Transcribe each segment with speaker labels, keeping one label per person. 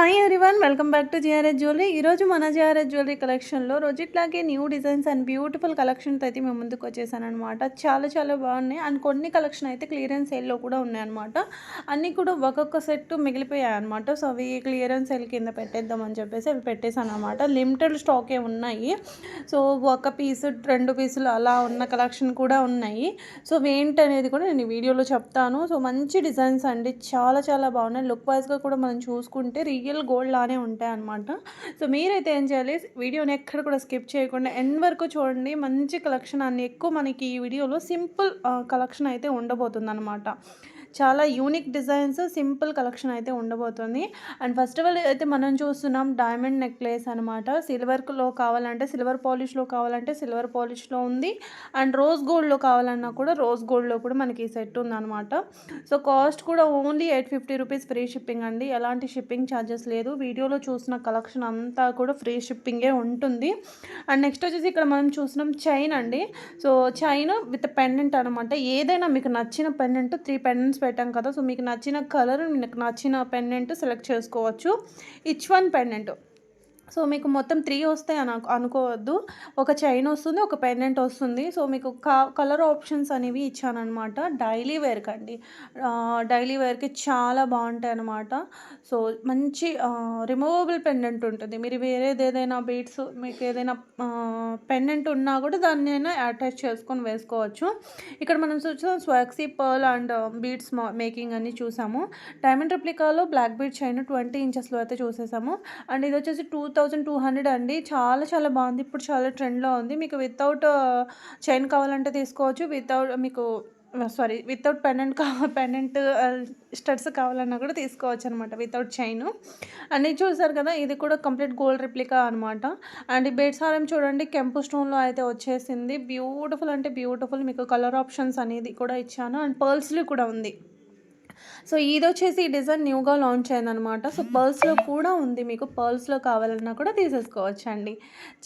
Speaker 1: Hi everyone welcome back to GRS jewellery ఈరోజు మన GRS jewellery కలెక్షన్లో రోజుట్లాగే new designs and beautiful collections అయితే మేము ముందుకు వచ్చేసానమాట చాలా చాలా బాగున్నాయి అండ్ కొన్ని కలెక్షన్ అయితే క్లియరెన్స్ సేల్లో కూడా ఉన్నాయన్నమాట. అన్నీ కూడా ఒక్కొక్క సెట్ మిగిలిపోయాయి అనమాట సో అవి క్లియరెన్స్ సేల్ కింద పెట్టేద్దామని చెప్పేసి అవి పెట్టేశాను అనమాట లిమిటెడ్ స్టాకే ఉన్నాయి. సో ఒక పీసు రెండు పీసులు అలా ఉన్న కలెక్షన్ కూడా ఉన్నాయి. సో ఏంటి అనేది కూడా నేను వీడియోలో చెప్తాను. సో మంచి డిజైన్స్ అండి. చాలా చాలా బాగున్నాయి. లుక్ వైజ్గా కూడా మనం చూసుకుంటే రియల్ గోల్డ్ లానే ఉంటాయి అనమాట సో మీరైతే ఏం చేయాలి వీడియోని ఎక్కడ కూడా స్కిప్ చేయకుండా ఎండ్ వరకు చూడండి. మంచి కలెక్షన్ అన్ని ఎక్కువ మనకి ఈ వీడియోలో సింపుల్ కలెక్షన్ అయితే ఉండబోతుంది అనమాట చాలా యూనిక్ డిజైన్స్ సింపుల్ కలెక్షన్ అయితే ఉండబోతుంది. అండ్ ఫస్ట్ ఆఫ్ ఆల్ అయితే మనం చూస్తున్నాం డైమండ్ నెక్లెస్ అనమాట సిల్వర్లో కావాలంటే సిల్వర్ పాలిష్లో కావాలంటే సిల్వర్ పాలిష్లో ఉంది. అండ్ రోజ్ గోల్డ్లో కావాలన్నా కూడా రోజ్ గోల్డ్లో కూడా మనకి ఈ సెట్ ఉందన్నమాట. సో కాస్ట్ కూడా only eight fifty rupees free shipping అండి. ఎలాంటి షిప్పింగ్ ఛార్జెస్ లేదు. వీడియోలో చూసిన కలెక్షన్ అంతా కూడా ఫ్రీ షిప్పింగే ఉంటుంది. అండ్ నెక్స్ట్ వచ్చేసి ఇక్కడ మనం చూసినాం చైన్ అండి. సో చైన్ విత్ పెండెంట్ అనమాట ఏదైనా మీకు నచ్చిన పెండెంట్ త్రీ పెండెంట్స్ పెట్టాం కదా. సో మీకు నచ్చిన కలర్ మీకు నచ్చిన పెండెంట్ సెలెక్ట్ చేసుకోవచ్చు. ఇచ్ వన్ పెండెంట్ సో మీకు మొత్తం త్రీ వస్తాయి అని అనుకోవద్దు. ఒక చైన్ వస్తుంది ఒక పెండెంట్ వస్తుంది. సో మీకు కలర్ ఆప్షన్స్ అనేవి ఇచ్చానమాట డైలీ వేర్కి అండి డైలీ వేర్కి చాలా బాగుంటాయి అనమాట సో మంచి రిమూవబుల్ పెండెంట్ ఉంటుంది. మీరు వేరేది ఏదైనా బీట్స్ మీకు ఏదైనా పెండెంట్ ఉన్నా కూడా దాన్ని అయినా అటాచ్ చేసుకొని వేసుకోవచ్చు. ఇక్కడ మనం చూసాం స్వాక్సీ పర్ల్ అండ్ బీట్స్ మేకింగ్ అని చూసాము. డైమండ్ రిప్లికాలో బ్లాక్ బీట్ చైన్ ట్వంటీ ఇంచెస్లో అయితే చూసేసాము. అండ్ ఇది వచ్చేసి టూ థౌజండ్ టూ హండ్రెడ్ అండి. చాలా చాలా బాగుంది. ఇప్పుడు చాలా ట్రెండ్లో ఉంది. మీకు వితౌట్ చైన్ uh, కావాలంటే తీసుకోవచ్చు. వితౌట్ uh, మీకు సారీ వితౌట్ పెండెంట్ కా పెండెంట్ స్టడ్స్ uh, కావాలన్నా కూడా తీసుకోవచ్చు అనమాట వితౌట్ చైన్ అన్నీ చూసారు కదా ఇది కూడా కంప్లీట్ గోల్డ్ రిప్లికా అనమాట అండ్ ఈ బెడ్ చూడండి కెంపు స్టోన్లో అయితే వచ్చేసింది. బ్యూటిఫుల్ అంటే బ్యూటిఫుల్ మీకు కలర్ ఆప్షన్స్ అనేది కూడా ఇచ్చాను. అండ్ పర్ల్స్లో కూడా ఉంది. సో ఇది వచ్చేసి ఈ డిజైన్ న్యూగా లాంచ్ అయిందనమాట. సో పర్ల్స్లో కూడా ఉంది. మీకు పర్ల్స్లో కావాలన్నా కూడా తీసేసుకోవచ్చు అండి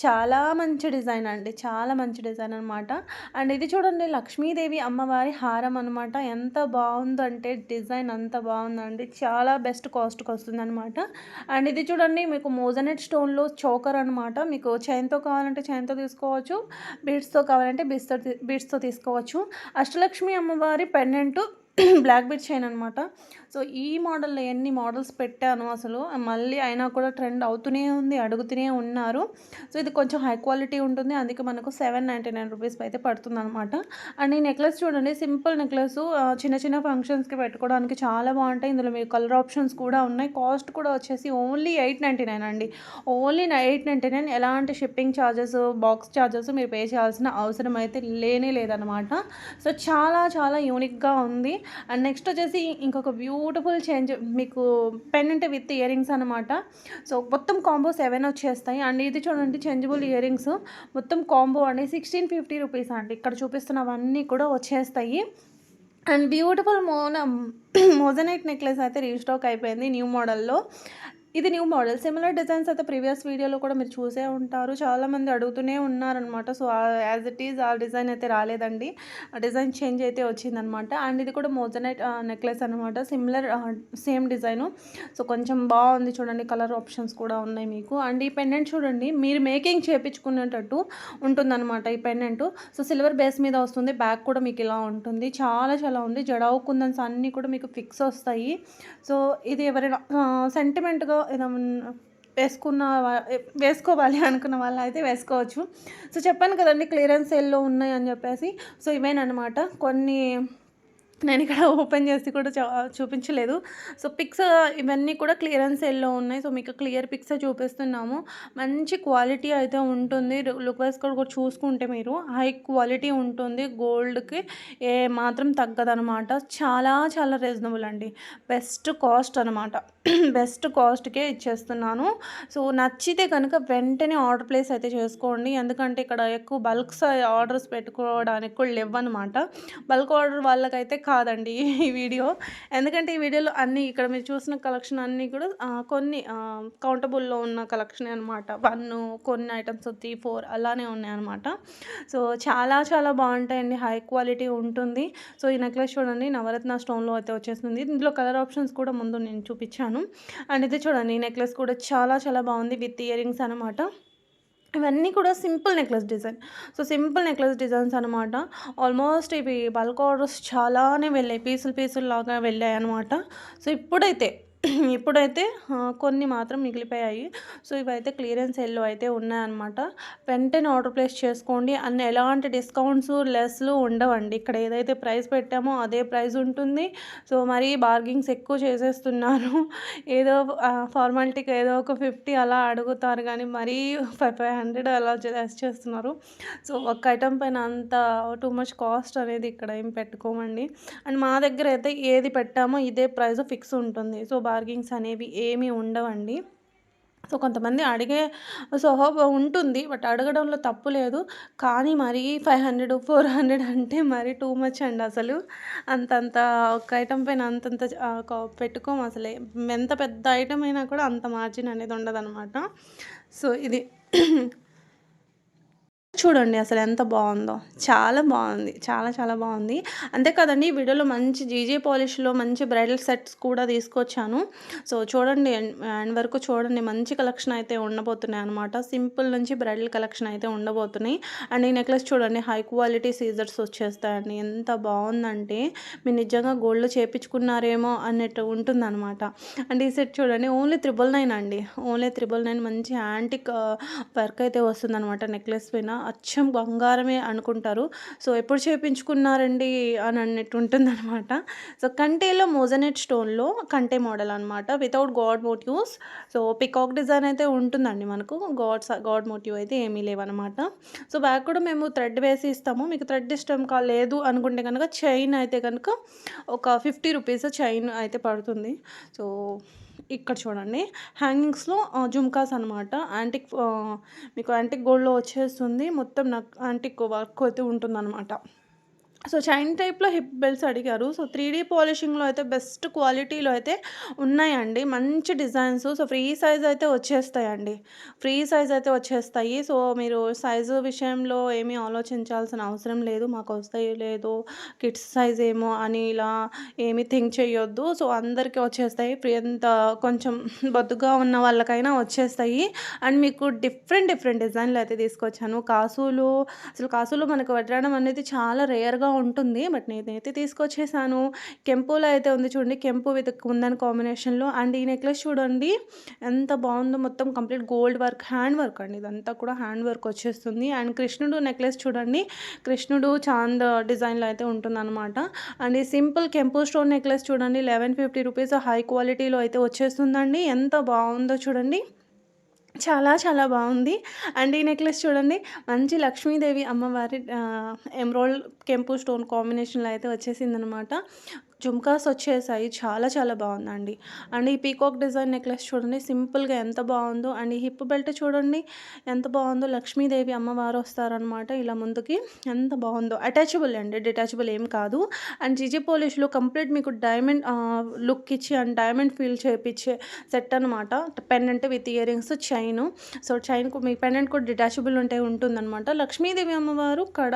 Speaker 1: చాలా మంచి డిజైన్ అండి. చాలా మంచి డిజైన్ అనమాట. అండ్ ఇది చూడండి లక్ష్మీదేవి అమ్మవారి హారం అనమాట. ఎంత బాగుందంటే డిజైన్ అంత బాగుందండి. చాలా బెస్ట్ కాస్ట్కి వస్తుంది అనమాట అండ్ ఇది చూడండి మీకు మోజనెట్ స్టోన్లో చోకర్ అనమాట. మీకు చైన్తో కావాలంటే చైన్తో తీసుకోవచ్చు. బీడ్స్తో కావాలంటే బీడ్స్తో బీడ్స్తో తీసుకోవచ్చు. అష్టలక్ష్మి అమ్మవారి పెండెంట్ బ్లాక్ బెడ్ చైన్ అనమాట సో ఈ మోడల్లో ఎన్ని మోడల్స్ పెట్టాను అసలు? మళ్ళీ అయినా కూడా ట్రెండ్ అవుతూనే ఉంది అడుగుతూనే ఉన్నారు. సో ఇది కొంచెం హై క్వాలిటీ ఉంటుంది. అందుకే మనకు సెవెన్ నైంటీ నైన్ రూపీస్ అయితే పడుతుంది అనమాట అండ్ ఈ నెక్లెస్ చూడండి సింపుల్ నెక్లెస్ చిన్న చిన్న ఫంక్షన్స్కి పెట్టుకోవడానికి చాలా బాగుంటాయి. ఇందులో మీకు కలర్ ఆప్షన్స్ కూడా ఉన్నాయి. కాస్ట్ కూడా వచ్చేసి ఓన్లీ ఎయిట్ నైంటీ నైన్ అండి. ఓన్లీ ఎయిట్ నైంటీ నైన్ ఎలాంటి షిప్పింగ్ ఛార్జెస్ బాక్స్ ఛార్జెస్ మీరు పే చేయాల్సిన అవసరం అయితే లేనే లేదనమాట సో చాలా చాలా యూనిక్గా ఉంది. అండ్ నెక్స్ట్ వచ్చేసి ఇంకొక వ్యూ బ్యూటిఫుల్ చేంజ్ మీకు పెన్ అంటే విత్ ఇయర్ రింగ్స్ అనమాట సో మొత్తం కాంబో సెవెన్ వచ్చేస్తాయి. అండ్ ఇది చూడండి చేంజబుల్ ఇయర్ రింగ్స్. మొత్తం కాంబో అండి సిక్స్టీన్ ఫిఫ్టీ రూపీస్ అండి. ఇక్కడ చూపిస్తున్నవన్నీ కూడా వచ్చేస్తాయి. అండ్ బ్యూటిఫుల్ మోన మోజనైట్ నెక్లెస్ అయితే రీస్టాక్ అయిపోయింది న్యూ మోడల్లో. ఇది న్యూ మోడల్ సిమిలర్ డిజైన్స్ అయితే ప్రీవియస్ వీడియోలో కూడా మీరు చూసే ఉంటారు. చాలామంది అడుగుతూనే ఉన్నారనమాట సో యాజ్ ఇట్ ఈజ్ ఆ డిజైన్ అయితే రాలేదండి. ఆ డిజైన్ చేంజ్ అయితే వచ్చిందనమాట అండ్ ఇది కూడా మోజనైట్ నెక్లెస్ అనమాట సిమిలర్ సేమ్ డిజైను సో కొంచెం బాగుంది చూడండి. కలర్ ఆప్షన్స్ కూడా ఉన్నాయి మీకు. అండ్ ఈ పెండెంట్ చూడండి మీరు మేకింగ్ చేయించుకునేటట్టు ఉంటుందన్నమాట ఈ పెండెంట్ సో సిల్వర్ బేస్ మీద వస్తుంది. బ్యాక్ కూడా మీకు ఇలా ఉంటుంది. చాలా చాలా ఉంది. జడావు కుందన్స్ అన్నీ కూడా మీకు ఫిక్స్ వస్తాయి. సో ఇది ఎవరైనా సెంటిమెంట్గా వేసుకున్న వేసుకోవాలి అనుకున్న వాళ్ళు అయితే వేసుకోవచ్చు. సో చెప్పాను కదండి క్లియరెన్స్ సేల్లో ఉన్నాయి అని చెప్పేసి. సో ఇవేనమాట కొన్ని నేను ఇక్కడ ఓపెన్ చేసి కూడా చూపించలేదు. సో పిక్స్ uh, ఇవన్నీ కూడా క్లియరెన్స్ సెల్లో ఉన్నాయి. సో మీకు క్లియర్ పిక్స్ చూపిస్తున్నాము. మంచి క్వాలిటీ అయితే ఉంటుంది. లుక్ వైస్ కూడా చూసుకుంటే మీరు హై క్వాలిటీ ఉంటుంది. గోల్డ్కి ఏ మాత్రం తగ్గదనమాట చాలా చాలా రీజనబుల్ అండి. బెస్ట్ కాస్ట్ అనమాట బెస్ట్ కాస్ట్కే ఇచ్చేస్తున్నాను. సో నచ్చితే కనుక వెంటనే ఆర్డర్ ప్లేస్ అయితే చేసుకోండి. ఎందుకంటే ఇక్కడ ఎక్కువ బల్క్స్ ఆర్డర్స్ uh, పెట్టుకోవడానికి కూడా లేవన్నమాట. బల్క్ ఆర్డర్ వాళ్ళకైతే కాదండి ఈ వీడియో. ఎందుకంటే ఈ వీడియోలో అన్నీ ఇక్కడ మీరు చూసిన కలెక్షన్ అన్నీ కూడా కొన్ని కౌంటబుల్లో ఉన్న కలెక్షన్ అనమాట వన్ కొన్ని ఐటమ్స్ త్రీ ఫోర్ అలానే ఉన్నాయి అనమాట సో చాలా చాలా బాగుంటాయండి. హై క్వాలిటీ ఉంటుంది. సో ఈ నెక్లెస్ చూడండి నవరత్న స్టోన్లో అయితే వచ్చేస్తుంది. ఇందులో కలర్ ఆప్షన్స్ కూడా ముందు నేను చూపించాను. అండ్ ఇది చూడండి ఈ నెక్లెస్ కూడా చాలా చాలా బాగుంది విత్ ఇయర్ రింగ్స్ అనమాట ఇవన్నీ కూడా simple necklace design. So simple necklace designs అనమాట ఆల్మోస్ట్ ఇవి బల్క్ ఆర్డర్స్ చాలానే వెళ్ళాయి. పీసులు పీసులు లాగా వెళ్ళాయి అనమాట సో ఇప్పుడైతే ఇప్పుడైతే కొన్ని మాత్రం మిగిలిపోయాయి. సో ఇవైతే క్లియరెన్స్ ఎల్లో అయితే ఉన్నాయన్నమాట. వెంటనే ఆర్డర్ ప్లేస్ చేసుకోండి. అన్ని ఎలాంటి డిస్కౌంట్స్ లెస్లు ఉండవండి. ఇక్కడ ఏదైతే ప్రైస్ పెట్టామో అదే ప్రైస్ ఉంటుంది. సో మరి బార్గింగ్స్ ఎక్కువ చేసేస్తున్నారు. ఏదో ఫార్మాలిటీకి ఏదో ఒక ఫిఫ్టీ అలా అడుగుతారు. కానీ మరీ ఫైవ్ ఫైవ్ హండ్రెడ్ అలా చేస్ చేస్తున్నారు. సో ఒక ఐటమ్ పైన అంత టూ మచ్ కాస్ట్ అనేది ఇక్కడ ఏం పెట్టుకోమండి. అండ్ మా దగ్గర అయితే ఏది పెట్టామో ఇదే ప్రైస్ ఫిక్స్ ఉంటుంది. సో బార్గింగ్స్ అనేవి ఏమీ ఉండవండి. సో కొంతమంది అడిగే స్వభావం ఉంటుంది బట్ అడగడంలో తప్పు లేదు. కానీ మరీ ఫైవ్ హండ్రెడ్ ఫోర్ హండ్రెడ్ అంటే మరీ టూ మచ్ అండి అసలు. అంతంత ఒక ఐటమ్ పైన అంతంత పెట్టుకోము అసలే. ఎంత పెద్ద ఐటమ్ అయినా కూడా అంత మార్జిన్ అనేది ఉండదన్నమాట. సో ఇది చూడండి అసలు ఎంత బాగుందో. చాలా బాగుంది. చాలా చాలా బాగుంది. అంతే కదండి ఈ వీడియోలో మంచి జీజే పాలిష్లో మంచి బ్రైడల్ సెట్స్ కూడా తీసుకొచ్చాను. సో చూడండి అండ్ వరకు చూడండి మంచి కలెక్షన్ అయితే ఉండబోతున్నాయి అనమాట సింపుల్ నుంచి బ్రైడల్ కలెక్షన్ అయితే ఉండబోతున్నాయి. అండ్ ఈ నెక్లెస్ చూడండి హై క్వాలిటీ సీజర్స్ వచ్చేస్తాయండి. ఎంత బాగుందంటే మీరు నిజంగా గోల్డ్ చేపించుకున్నారేమో అన్నట్టు ఉంటుందన్నమాట. అండ్ ఈ సెట్ చూడండి ఓన్లీ త్రిబుల్ నైన్ అండి. ఓన్లీ త్రిబుల్ నైన్ మంచి యాంటిక్ వర్క్ అయితే వస్తుందన్నమాట నెక్లెస్ పైన. అచ్చం బంగారమే అనుకుంటారు. సో ఎప్పుడు చేపించుకున్నారండి అని అన్నట్టు ఉంటుందన్నమాట. సో కంటేలో మోజనెట్ స్టోన్లో కంటే మోడల్ అనమాట without god motifs. So peacock design అయితే ఉంటుందండి మనకు. గాడ్స్ గాడ్ మోటివ్ అయితే ఏమీ లేవన్నమాట. సో బ్యాక్ కూడా మేము థ్రెడ్ వేసి ఇస్తాము. మీకు థ్రెడ్ ఇష్టం కా లేదు అనుకుంటే కనుక చైన్ అయితే కనుక ఒక ఫిఫ్టీ రూపీస్ చైన్ అయితే పడుతుంది. సో ఇక్కడ చూడండి. హ్యాంగింగ్స్లో జుమ్కాస్ అనమాట యాంటిక్ మీకు యాంటిక్ గోల్డ్లో వచ్చేస్తుంది. మొత్తం నాకు యాంటిక్ వర్క్ అయితే ఉంటుందన్నమాట. సో చైన్ టైప్లో హిప్ బెల్ట్స్ అడిగారు. సో త్రీ డీ పాలిషింగ్లో అయితే బెస్ట్ క్వాలిటీలో అయితే ఉన్నాయండి. మంచి డిజైన్స్. సో ఫ్రీ సైజ్ అయితే వచ్చేస్తాయండి. ఫ్రీ సైజ్ అయితే వచ్చేస్తాయి. సో మీరు సైజు విషయంలో ఏమీ ఆలోచించాల్సిన అవసరం లేదు. మాకు వస్తాయి లేదు కిడ్స్ సైజ్ ఏమో అని ఇలా ఏమీ థింక్ చేయొద్దు. సో అందరికీ వచ్చేస్తాయి. ఫ్రీ ఎంత కొంచెం బొద్దుగా ఉన్న వాళ్ళకైనా వచ్చేస్తాయి. అండ్ మీకు డిఫరెంట్ డిఫరెంట్ డిజైన్లు అయితే తీసుకొచ్చాను. కాసులు. అసలు కాసులు మనకు వడ్రాడం అనేది చాలా రేర్గా ఉంటుంది. బట్ నేనైతే తీసుకొచ్చేసాను. కెంపులో అయితే ఉంది చూడండి. కెంపు విత్ కుందన్ కాంబినేషన్లో అండ్ ఈ నెక్లెస్ చూడండి. ఎంత బాగుందో మొత్తం complete gold work hand work అండి. ఇదంతా కూడా హ్యాండ్ వర్క్ వచ్చేస్తుంది. అండ్ కృష్ణుడు నెక్లెస్ చూడండి. కృష్ణుడు చాంద్ డిజైన్లో అయితే ఉంటుందన్నమాట. అండ్ ఈ సింపుల్ కెంపు స్టోన్ నెక్లెస్ చూడండి. లెవెన్ ఫిఫ్టీ రూపీస్ హై క్వాలిటీలో అయితే వచ్చేస్తుందండి. ఎంత బాగుందో చూడండి. చాలా చాలా బాగుంది. అండ్ ఈ నెక్లెస్ చూడండి మంచి లక్ష్మీదేవి అమ్మవారి ఎమ్రోల్డ్ కెంపు స్టోన్ కాంబినేషన్లో అయితే వచ్చేసిందనమాట జుమ్కాస్ వచ్చేసాయి. చాలా చాలా బాగుందండి. అండ్ ఈ పీకాక్ డిజైన్ నెక్లెస్ చూడండి సింపుల్గా ఎంత బాగుందో. అండ్ ఈ హిప్ బెల్ట్ చూడండి ఎంత బాగుందో. లక్ష్మీదేవి అమ్మవారు వస్తారనమాట ఇలా ముందుకి. ఎంత బాగుందో. అటాచబుల్ అండి డిటాచబుల్ ఏం కాదు. అండ్ జిజి పోలిష్లో కంప్లీట్ మీకు డైమండ్ లుక్ ఇచ్చి అండ్ డైమండ్ ఫీల్ చేపించే సెట్ అనమాట pendant with earrings chain. So chain me pendant కూడా డిటాచబుల్ ఉంటే ఉంటుందన్నమాట. లక్ష్మీదేవి అమ్మవారు కడ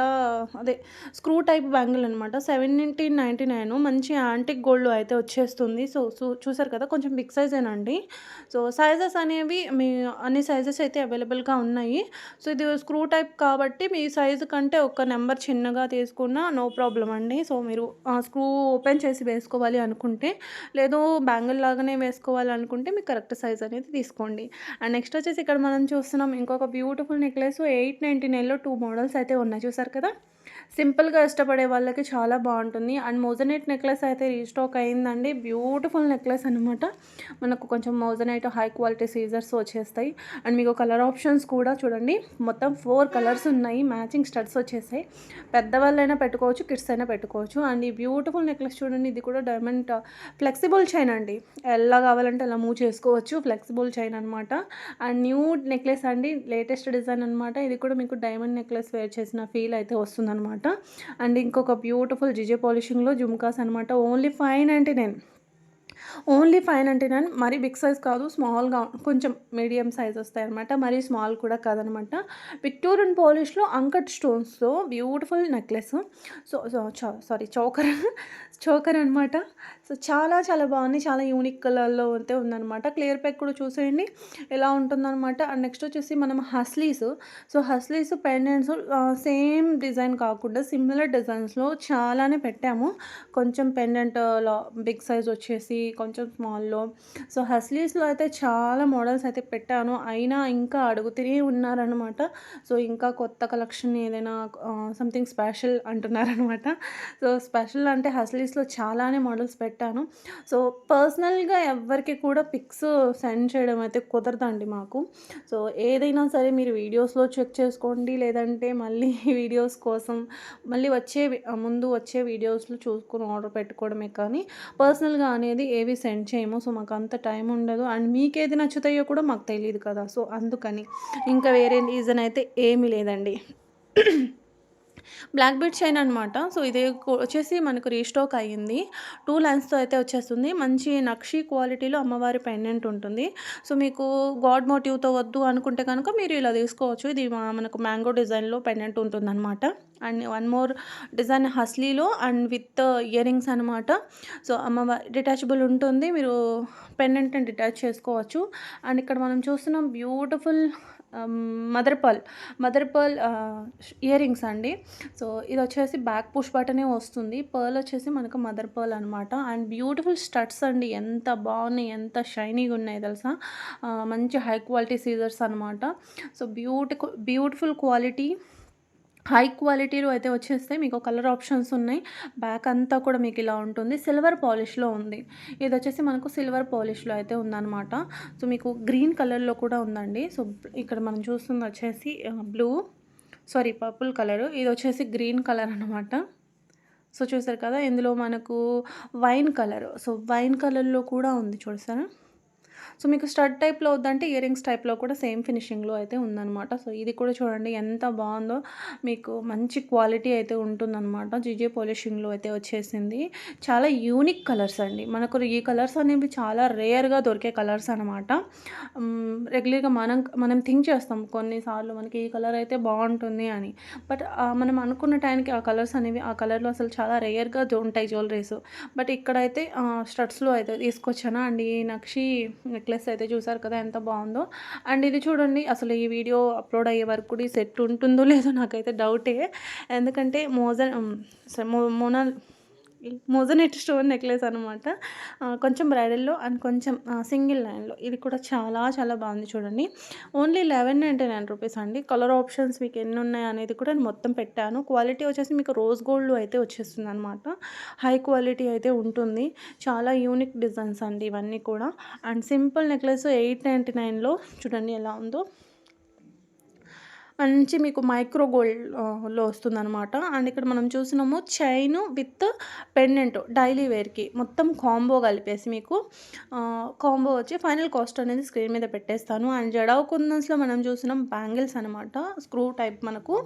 Speaker 1: అదే స్క్రూ టైప్ బ్యాంగిల్ అనమాట సెవెంటీన్ నైంటీ నైన్ మంచి యాంటిక్ గోల్డ్ అయితే వచ్చేస్తుంది. సో సో చూసారు కదా కొంచెం బిగ్ సైజేనండి సో సైజెస్ అనేవి మీ అన్ని సైజెస్ అయితే అవైలబుల్గా ఉన్నాయి. సో ఇది స్క్రూ టైప్ కాబట్టి మీ సైజు కంటే ఒక నెంబర్ చిన్నగా తీసుకున్నా నో ప్రాబ్లం అండి. సో మీరు స్క్రూ ఓపెన్ చేసి వేసుకోవాలి అనుకుంటే లేదు బ్యాంగిల్ లాగానే వేసుకోవాలి అనుకుంటే మీకు కరెక్ట్ సైజ్ అనేది తీసుకోండి. అండ్ నెక్స్ట్ వచ్చేసి ఇక్కడ మనం చూస్తున్నాం ఇంకొక బ్యూటిఫుల్ నెక్లెస్ ఎయిట్ నైంటీ నైన్లో టూ మోడల్స్ అయితే ఉన్నాయి. చూసారు కదా? సింపుల్గా ఇష్టపడే వాళ్ళకి చాలా బాగుంటుంది. అండ్ మోజనైట్ నెక్లెస్ అయితే రీస్టాక్ అయిందండి. బ్యూటిఫుల్ నెక్లెస్ అనమాట మనకు కొంచెం మోజనైట్ హై క్వాలిటీ సీజర్స్ వచ్చేస్తాయి. అండ్ మీకు కలర్ ఆప్షన్స్ కూడా చూడండి. మొత్తం ఫోర్ కలర్స్ ఉన్నాయి. మ్యాచింగ్ స్టడ్స్ వచ్చేసాయి. పెద్దవాళ్ళైనా పెట్టుకోవచ్చు కిడ్స్ అయినా పెట్టుకోవచ్చు. అండ్ ఈ బ్యూటిఫుల్ నెక్లెస్ చూడండి. ఇది కూడా డైమండ్ ఫ్లెక్సిబుల్ చైన్ అండి. ఎలా కావాలంటే అలా మూవ్ చేసుకోవచ్చు. ఫ్లెక్సిబుల్ చైన్ అనమాట అండ్ న్యూ నెక్లెస్ అండి. లేటెస్ట్ డిజైన్ అనమాట ఇది కూడా మీకు డైమండ్ నెక్లెస్ వేర్ చేసిన ఫీల్ అయితే వస్తుందన్నమాట. అనమాట. అండ్ ఇంకొక బ్యూటిఫుల్ జిజే పాలిషింగ్లో జుమ్కాస్ అనమాట. Only five ninety nine only five ninety nine మరీ బిగ్ సైజ్ కాదు స్మాల్గా కొంచెం మీడియం సైజ్ వస్తాయి అనమాట. మరీ స్మాల్ కూడా కాదనమాట. విక్టోరియన్ పాలిష్లో అంకట్ స్టోన్స్తో beautiful necklace so sorry choker choker అనమాట. సో చాలా చాలా బాగుంది చాలా యూనిక్ కలర్లో అయితే ఉందన్నమాట. క్లియర్ ప్యాక్ కూడా చూసేయండి. ఎలా ఉంటుందన్నమాట. అండ్ నెక్స్ట్ వచ్చేసి మనం haslis so haslis pendants same design కాకుండా సిమిలర్ డిజైన్స్లో చాలానే పెట్టాము. కొంచెం పెండెంట్లో బిగ్ సైజ్ వచ్చేసి కొంచెం స్మాల్లో సో హస్లీస్లో అయితే చాలా మోడల్స్ అయితే పెట్టాను. అయినా ఇంకా అడుగుతూనే ఉన్నారనమాట సో ఇంకా కొత్త కలెక్షన్ ఏదైనా సంథింగ్ స్పెషల్ అంటున్నారనమాట సో స్పెషల్ అంటే హస్లీస్లో చాలానే మోడల్స్ పెట్టాను పెట్టాను. సో పర్సనల్గా ఎవరికి కూడా పిక్స్ సెండ్ చేయడం అయితే కుదరదండి మాకు. సో ఏదైనా సరే మీరు వీడియోస్లో చెక్ చేసుకోండి. లేదంటే మళ్ళీ వీడియోస్ కోసం మళ్ళీ వచ్చే ముందు వచ్చే వీడియోస్లో చూసుకొని ఆర్డర్ పెట్టుకోవడమే కానీ పర్సనల్గా అనేది ఏవి సెండ్ చేయము. సో మాకు అంత టైం ఉండదు. అండ్ మీకు ఏది నచ్చుతాయో కూడా మాకు తెలియదు కదా. సో అందుకని ఇంకా వేరే రీజన్ అయితే ఏమీ లేదండి. బ్లాక్ బీట్ చైన్ అనమాట సో ఇది వచ్చేసి మనకు రీస్టాక్ అయ్యింది. టూ లైన్స్తో అయితే వచ్చేస్తుంది. మంచి నక్షి క్వాలిటీలో అమ్మవారి పెండెంట్ ఉంటుంది. సో మీకు గాడ్ మోటివ్తో వద్దు అనుకుంటే కనుక మీరు ఇలా తీసుకోవచ్చు. ఇది మనకు మ్యాంగో డిజైన్లో పెండెంట్ ఉంటుందన్నమాట. అండ్ వన్ మోర్ డిజైన్ హస్లీలో అండ్ విత్ ఇయర్ రింగ్స్ అనమాట సో అమ్మవారి డిటాచబుల్ ఉంటుంది. మీరు పెండెంట్ని డిటాచ్ చేసుకోవచ్చు. అండ్ ఇక్కడ మనం చూస్తున్నాం beautiful mother pearl. Mother pearl earrings అండి. సో ఇది వచ్చేసి బ్యాక్ పుష్ బటనే వస్తుంది. పర్ల్ వచ్చేసి మనకు మదర్ పర్ల్ అనమాట అండ్ బ్యూటిఫుల్ స్టడ్స్ అండి. ఎంత బాగున్నాయి ఎంత షైనీగా ఉన్నాయి తెలుసా? మంచి హై క్వాలిటీ సీజర్స్ అనమాట so beautiful beautiful quality high క్వాలిటీలో అయితే వచ్చేస్తే మీకు కలర్ ఆప్షన్స్ ఉన్నాయి. బ్యాక్ అంతా కూడా మీకు ఇలా ఉంటుంది. సిల్వర్ పాలిష్లో ఉంది. ఇది వచ్చేసి మనకు సిల్వర్ పాలిష్లో అయితే ఉందన్నమాట. సో మీకు గ్రీన్ కలర్లో కూడా ఉందండి. సో ఇక్కడ మనం చూస్తుంది వచ్చేసి బ్లూ సారీ పర్పుల్ కలర్. ఇది వచ్చేసి గ్రీన్ కలర్ అనమాట సో చూసారు కదా ఇందులో మనకు వైన్ కలర్. సో వైన్ కలర్లో కూడా ఉంది చూసారా సో మీకు స్టడ్ టైప్లో వద్దంటే ఇయర్ రింగ్స్ టైప్లో కూడా సేమ్ ఫినిషింగ్లో అయితే ఉందన్నమాట. సో ఇది కూడా చూడండి ఎంత బాగుందో. మీకు మంచి క్వాలిటీ అయితే ఉంటుందన్నమాట. జిజే పాలిషింగ్లో అయితే వచ్చేసింది. చాలా యూనిక్ కలర్స్ అండి. మనకు ఈ కలర్స్ అనేవి చాలా రేర్గా దొరికే కలర్స్ అనమాట రెగ్యులర్గా మనం మనం థింక్ చేస్తాం కొన్నిసార్లు మనకి ఈ కలర్ అయితే బాగుంటుంది అని. బట్ మనం అనుకున్న టైంకి ఆ కలర్స్ అనేవి ఆ కలర్లో అసలు చాలా రేర్గా ఉంటాయి జ్యువెలరీస్. బట్ ఇక్కడైతే స్టడ్స్లో అయితే తీసుకొచ్చానా అండి నక్షి నెక్లెస్ అయితే చూసారు కదా ఎంత బాగుందో. అండ్ ఇది చూడండి అసలు ఈ వీడియో అప్లోడ్ అయ్యే వరకు కూడా ఈ సెట్ ఉంటుందో లేదో నాకైతే డౌటే ఎందుకంటే మోజన్ మోనా మోజనెట్ స్టోన్ నెక్లెస్ అనమాట కొంచెం బ్రైడల్లో అండ్ కొంచెం సింగిల్ లైన్లో. ఇది కూడా చాలా చాలా బాగుంది చూడండి. Only eleven ninety nine rupees అండి. కలర్ ఆప్షన్స్ మీకు ఎన్ని ఉన్నాయి అనేది కూడా నేను మొత్తం పెట్టాను. క్వాలిటీ వచ్చేసి మీకు రోజ్ గోల్డ్ అయితే వచ్చేస్తుంది అనమాట హై క్వాలిటీ అయితే ఉంటుంది. చాలా యూనిక్ డిజైన్స్ అండి ఇవన్నీ కూడా. And simple necklace eight ninety నైన్లో చూడండి ఎలా ఉందో. మంచి మీకు మైక్రో గోల్డ్లో వస్తుందనమాట అండ్ ఇక్కడ మనం చూసినాము చైన్ విత్ పెండెంట్ డైలీ వేర్కి మొత్తం కాంబో కలిపేసి మీకు కాంబో వచ్చి ఫైనల్ కాస్ట్ అనేది స్క్రీన్ మీద పెట్టేస్తాను. అండ్ జడావ్ కుందన్స్లో మనం చూసినాం బ్యాంగిల్స్ అనమాట స్క్రూ టైప్ మనకు.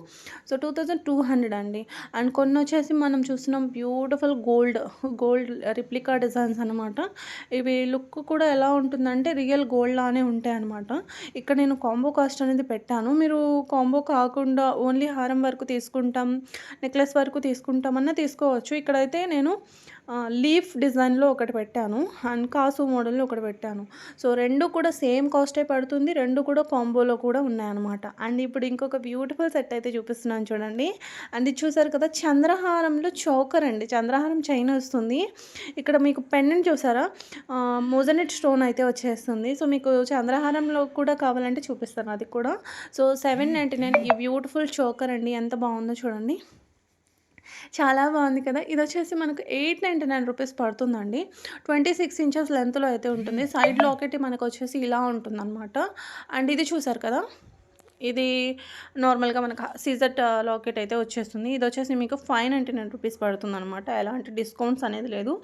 Speaker 1: So two thousand two hundred అండి. అండ్ కొన్ని వచ్చేసి మనం చూసినాం beautiful gold gold replica designs అనమాట ఇవి లుక్ కూడా ఎలా ఉంటుందంటే రియల్ గోల్డ్ లానే ఉంటాయి అనమాట ఇక్కడ నేను కాంబో కాస్ట్ అనేది పెట్టాను. మీరు కాంబో కాకుండా ఓన్లీ హారం వరకు తీసుకుంటాం నెక్లెస్ వరకు తీసుకుంటామన్నా తీసుకోవచ్చు. ఇక్కడైతే నేను లీఫ్ డిజైన్లో ఒకటి పెట్టాను అండ్ కాసు మోడల్లో ఒకటి పెట్టాను. సో రెండు కూడా సేమ్ కాస్టే పడుతుంది రెండు కూడా కాంబోలో కూడా ఉన్నాయన్నమాట. అండ్ ఇప్పుడు ఇంకొక బ్యూటిఫుల్ సెట్ అయితే చూపిస్తున్నాను చూడండి. అండ్ ఇది చూసారు కదా చంద్రహారంలో చౌకర్ అండి. చంద్రహారం చైన్ వస్తుంది. ఇక్కడ మీకు పెండెంట్ చూసారా? మోజనెట్ స్టోన్ అయితే వచ్చేస్తుంది. సో మీకు చంద్రహారంలో కూడా కావాలంటే చూపిస్తాను అది కూడా. సో సెవెన్ నైంటీ నైన్ ఈ బ్యూటిఫుల్ చోకర్ అండి. ఎంత బాగుందో చూడండి. చాలా బాగుంది కదా. ఇది వచ్చేసి మనకు ఎయిట్ నైంటీ నైన్ రూపీస్ పడుతుందండి. ట్వంటీ సిక్స్ ఇంచెస్ లెంత్లో అయితే ఉంటుంది. సైడ్ లాకెట్ మనకు వచ్చేసి ఇలా ఉంటుంది అనమాట అండ్ ఇది చూసారు కదా. ఇది నార్మల్గా మనకు సీజర్ లాకెట్ అయితే వచ్చేస్తుంది. ఇది వచ్చేసి మీకు ఫైవ్ నైంటీ నైన్ రూపీస్ పడుతుంది అనమాట ఎలాంటి డిస్కౌంట్స్ అనేది లేదు.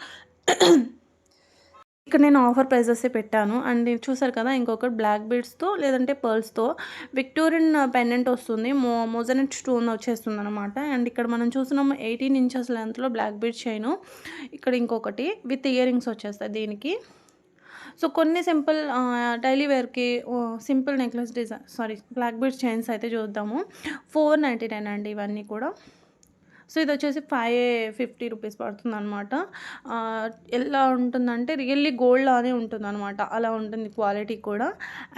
Speaker 1: ఇక్కడ నేను ఆఫర్ ప్రైజెసే పెట్టాను. అండ్ చూసారు కదా ఇంకొకటి బ్లాక్ బీడ్స్తో లేదంటే పర్ల్స్తో విక్టోరియన్ పెండెంట్ వస్తుంది. మో మోజనెట్ స్టోన్ వచ్చేస్తుంది అనమాట అండ్ ఇక్కడ మనం చూసినాం ఎయిటీన్ ఇంచెస్ లెంత్లో బ్లాక్ బీడ్ చైన్ ఇక్కడ ఇంకొకటి విత్ ఇయర్ రింగ్స్ వచ్చేస్తాయి దీనికి. సో కొన్ని సింపుల్ డైలీ వేర్కి simple necklace design sorry black beads chains అయితే చూద్దాము. ఫోర్ నైంటీ నైన్ అండి ఇవన్నీ కూడా. సో ఇది వచ్చేసి ఫైవ్ ఫిఫ్టీ రూపీస్ పడుతుంది అనమాట ఎలా ఉంటుందంటే రియల్లీ గోల్డ్ లానే ఉంటుంది అనమాట అలా ఉంటుంది క్వాలిటీ కూడా.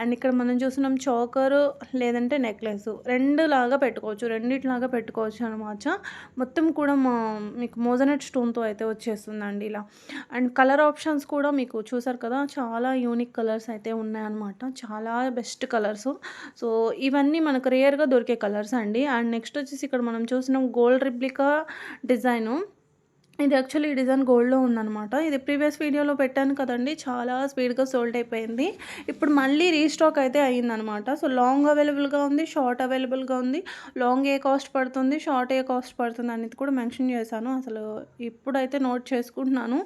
Speaker 1: అండ్ ఇక్కడ మనం చూస్తున్నాం చోకరు లేదంటే నెక్లెస్. రెండు లాగా పెట్టుకోవచ్చు. రెండిట్లాగా పెట్టుకోవచ్చు అనమాట మొత్తం కూడా మా మీకు మోజనెట్ స్టోన్తో అయితే వచ్చేస్తుందండి ఇలా. అండ్ కలర్ ఆప్షన్స్ కూడా మీకు చూసారు కదా చాలా యూనిక్ కలర్స్ అయితే ఉన్నాయన్నమాట. చాలా బెస్ట్ కలర్స్. సో ఇవన్నీ మనకు రేర్గా దొరికే కలర్స్ అండి. అండ్ నెక్స్ట్ వచ్చేసి ఇక్కడ మనం చూసినాం గోల్డ్ రిప్లికా డిజైను ఇది యాక్చువల్లీ డిజైన్ గోల్డ్లో ఉందనమాట ఇది ప్రీవియస్ వీడియోలో పెట్టాను కదండి. చాలా స్పీడ్గా సోల్డ్ అయిపోయింది. ఇప్పుడు మళ్ళీ రీస్టాక్ అయితే అయ్యిందనమాట సో లాంగ్ అవైలబుల్గా ఉంది షార్ట్ అవైలబుల్గా ఉంది. లాంగ్ ఏ కాస్ట్ పడుతుంది షార్ట్ ఏ కాస్ట్ పడుతుంది అనేది కూడా మెన్షన్ చేశాను. అసలు ఇప్పుడైతే నోట్ చేసుకుంటున్నాను.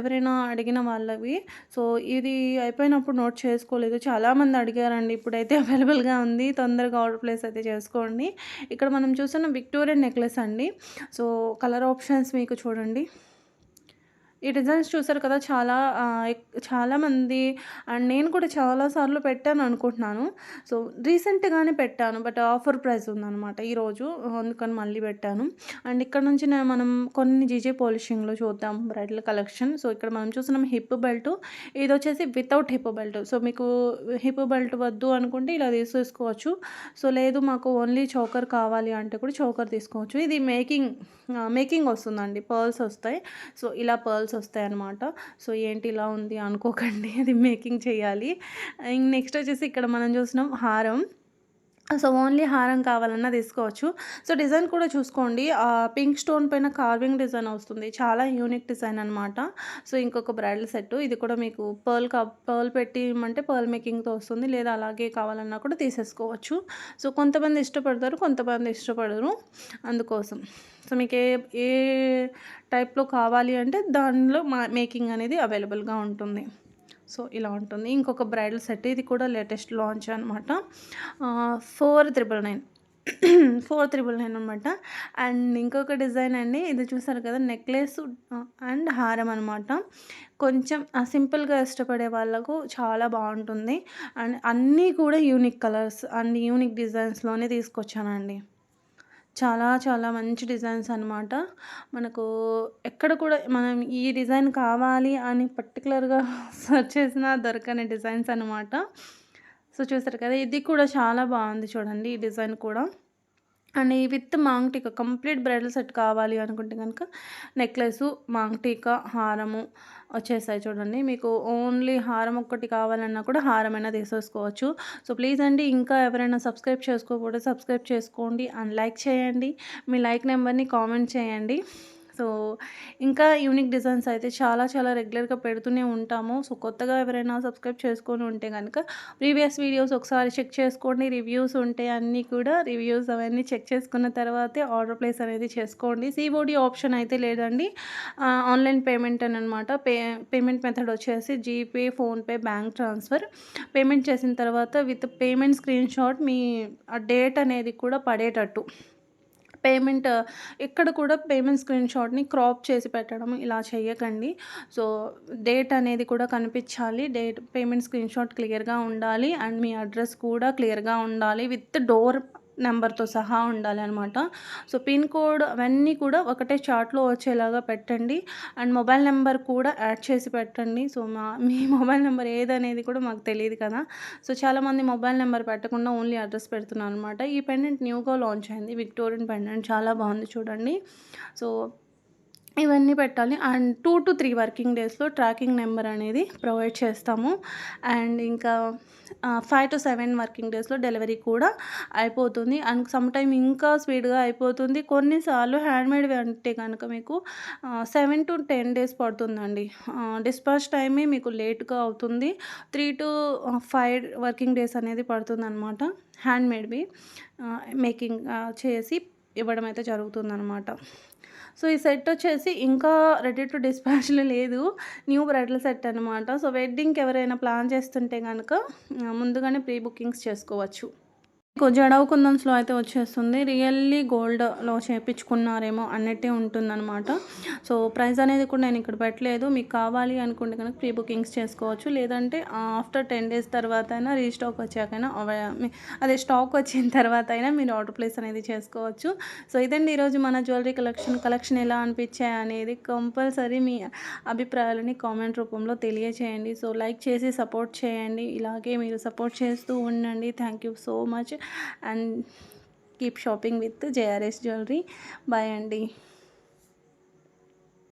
Speaker 1: ఎవరైనా అడిగిన వాళ్ళవి. సో ఇది అయిపోయినప్పుడు నోట్ చేసుకోలేదు. చాలామంది అడిగారండి. ఇప్పుడైతే అవైలబుల్గా ఉంది. తొందరగా ఆర్డర్ ప్లేస్ అయితే చేసుకోండి. ఇక్కడ మనం చూస్తున్న విక్టోరియన్ నెక్లెస్ అండి. సో కలర్ ఆప్షన్స్ మీకు చూడండి. ఈ డిజైన్స్ చూసారు కదా చాలా చాలామంది అండ్ నేను కూడా చాలాసార్లు పెట్టాను అనుకుంటున్నాను. సో రీసెంట్గానే పెట్టాను బట్ ఆఫర్ ప్రైస్ ఉందన్నమాట ఈరోజు అందుకని మళ్ళీ పెట్టాను. అండ్ ఇక్కడ నుంచి నేను మనం కొన్ని జీజే పాలిషింగ్లో చూద్దాం బ్రైడల్ కలెక్షన్. సో ఇక్కడ మనం చూస్తున్నాం హిప్ బెల్ట్ ఇది వచ్చేసి వితౌట్ హిప్ బెల్ట్. సో మీకు హిప్ బెల్ట్ వద్దు అనుకుంటే ఇలా తీసేసుకోవచ్చు. సో లేదు మాకు ఓన్లీ చౌకర్ కావాలి అంటే కూడా చౌకర్ తీసుకోవచ్చు. ఇది మేకింగ్ మేకింగ్ వస్తుందండి పర్ల్స్ వస్తాయి. సో ఇలా పర్ల్స్ వస్తాయి అన్నమాట సో ఏంటి ఇలా ఉంది అనుకోకండి. అది మేకింగ్ చేయాలి. నెక్స్ట్ వచ్చేసి ఇక్కడ మనం చూసినాం హారం. సో ఓన్లీ హారం కావాలన్నా తీసుకోవచ్చు. సో డిజైన్ కూడా చూసుకోండి. పింక్ స్టోన్ పైన కార్వింగ్ డిజైన్ వస్తుంది. చాలా యూనిక్ డిజైన్ అనమాట సో ఇంకొక బ్రైడల్ సెట్. ఇది కూడా మీకు పర్ల్ కా పర్ల్ పెట్టి ఇమ్మంటే పర్ల్ మేకింగ్తో వస్తుంది. లేదా అలాగే కావాలన్నా కూడా తీసేసుకోవచ్చు. సో కొంతమంది ఇష్టపడతారు కొంతమంది ఇష్టపడరు. అందుకోసం. సో మీకు ఏ ఏ టైప్లో కావాలి అంటే దానిలో మా మేకింగ్ అనేది అవైలబుల్గా ఉంటుంది. సో ఇలా ఉంటుంది. ఇంకొక బ్రైడల్ సెట్ ఇది కూడా లేటెస్ట్ లాంచ్ అనమాట four triple nine. Four triple nine అనమాట అండ్ ఇంకొక డిజైన్ అండి ఇది చూసారు కదా నెక్లెస్ అండ్ హారం అనమాట కొంచెం సింపుల్గా ఇష్టపడే వాళ్ళకు చాలా బాగుంటుంది. అండ్ అన్నీ కూడా యూనిక్ కలర్స్ అండ్ యూనిక్ డిజైన్స్లోనే తీసుకొచ్చానండి. చాలా చాలా మంచి డిజైన్స్ అనమాట మనకు ఎక్కడ కూడా మనం ఈ డిజైన్ కావాలి అని పర్టికులర్గా సెర్చ్ చేసినా దొరకని డిజైన్స్ అనమాట సో చూసారు కదా ఇది కూడా చాలా బాగుంది చూడండి ఈ డిజైన్ కూడా. అండ్ ఈ with maang tikka complete bridal set కావాలి అనుకుంటే కనుక నెక్లెస్ మాంగ్ టీకా హారము వచ్చేసాయి చూడండి. మీకు ఓన్లీ హారం ఒక్కటి కావాలన్నా కూడా హారమైనా తీసేసుకోవచ్చు. సో ప్లీజ్ అండి ఇంకా ఎవరైనా సబ్స్క్రైబ్ చేసుకోకపోతే సబ్స్క్రైబ్ చేసుకోండి అండ్ లైక్ చేయండి. మీ లైక్ నెంబర్ని కామెంట్ చేయండి. సో ఇంకా యూనిక్ డిజైన్స్ అయితే చాలా చాలా రెగ్యులర్గా పెడుతూనే ఉంటాము. సో కొత్తగా ఎవరైనా సబ్స్క్రైబ్ చేసుకొని ఉంటే కనుక ప్రీవియస్ వీడియోస్ ఒకసారి చెక్ చేసుకోండి. రివ్యూస్ ఉంటే అన్నీ కూడా రివ్యూస్ అవన్నీ చెక్ చేసుకున్న తర్వాతే ఆర్డర్ ప్లేస్ అనేది చేసుకోండి. సిఓడి ఆప్షన్ అయితే లేదండి. ఆన్లైన్ పేమెంట్ అని అనమాట పే పేమెంట్ మెథడ్ వచ్చేసి GPay PhonePe bank transfer payment చేసిన తర్వాత విత్ పేమెంట్ స్క్రీన్ షాట్ మీ డేట్ అనేది కూడా పడేటట్టు. పేమెంట్ ఇక్కడ కూడా పేమెంట్ స్క్రీన్ షాట్ని క్రాప్ చేసి పెట్టడం ఇలా చేయకండి సో డేట్ అనేది కూడా కనిపించాలి. డేట్ పేమెంట్ స్క్రీన్ షాట్ క్లియర్గా ఉండాలి. అండ్ మీ అడ్రస్ కూడా క్లియర్గా ఉండాలి. విత్ డోర్ నెంబర్తో సహా ఉండాలన్నమాట. సో పిన్ కోడ్ అవన్నీ కూడా ఒకటే చార్ట్లో వచ్చేలాగా పెట్టండి. అండ్ మొబైల్ నెంబర్ కూడా యాడ్ చేసి పెట్టండి. సో మా మీ మొబైల్ నెంబర్ ఏదనేది కూడా మాకు తెలియదు కదా. సో చాలామంది మొబైల్ నెంబర్ పెట్టకుండా ఓన్లీ అడ్రస్ పెడుతున్నాను అనమాట ఈ పెండెంట్ న్యూగా లాంచ్ అయింది. విక్టోరియన్ పెండెంట్ చాలా బాగుంది చూడండి. సో ఇవన్నీ పెట్టాలి. And two to three working డేస్లో ట్రాకింగ్ నెంబర్ అనేది ప్రొవైడ్ చేస్తాము. అండ్ ఇంకా ఫైవ్ టు సెవెన్ వర్కింగ్ డేస్లో డెలివరీ కూడా అయిపోతుంది. అండ్ సమ్ టైమ్ ఇంకా స్పీడ్గా అయిపోతుంది. కొన్నిసార్లు హ్యాండ్మేడ్ అంటే కనుక మీకు సెవెన్ టు టెన్ డేస్ పడుతుందండి. డిస్పాచ్ టైమే మీకు లేట్గా అవుతుంది. Three to five working days అనేది పడుతుంది అనమాట హ్యాండ్మేడ్వి మేకింగ్ చేసి ఇవ్వడం అయితే జరుగుతుందన్నమాట. సో ఈ సెట్ వచ్చేసి ఇంకా రెడీ టు డిస్పాచ్లో లేదు. న్యూ బ్రైడల్ సెట్ అనమాట సో వెడ్డింగ్కి ఎవరైనా ప్లాన్ చేస్తుంటే కనుక ముందుగానే ప్రీ బుకింగ్స్ చేసుకోవచ్చు. మీకు జడవ కుందన్స్లో అయితే వచ్చేస్తుంది. రియల్లీ గోల్డ్లో చేయించుకున్నారేమో అన్నట్టే ఉంటుందన్నమాట. సో ప్రైస్ అనేది కూడా నేను ఇక్కడ పెట్టలేదు. మీకు కావాలి అనుకుంటే కనుక ప్రీ బుకింగ్స్ చేసుకోవచ్చు. లేదంటే ఆఫ్టర్ టెన్ డేస్ తర్వాత అయినా రీస్టాక్ వచ్చాకైనా మీ- అదే స్టాక్ వచ్చిన తర్వాత అయినా మీరు ఆర్డర్ ప్లేస్ అనేది చేసుకోవచ్చు. సో ఇదండి ఈరోజు మన జ్యువెలరీ కలెక్షన్ కలెక్షన్ ఎలా అనిపించాయి అనేది కంపల్సరీ మీ అభిప్రాయాలని కామెంట్ రూపంలో తెలియచేయండి. సో లైక్ చేసి సపోర్ట్ చేయండి. ఇలాగే మీరు సపోర్ట్ చేస్తూ ఉండండి. Thank you so much. And keep shopping with JRS Jewellery. Bye అండి.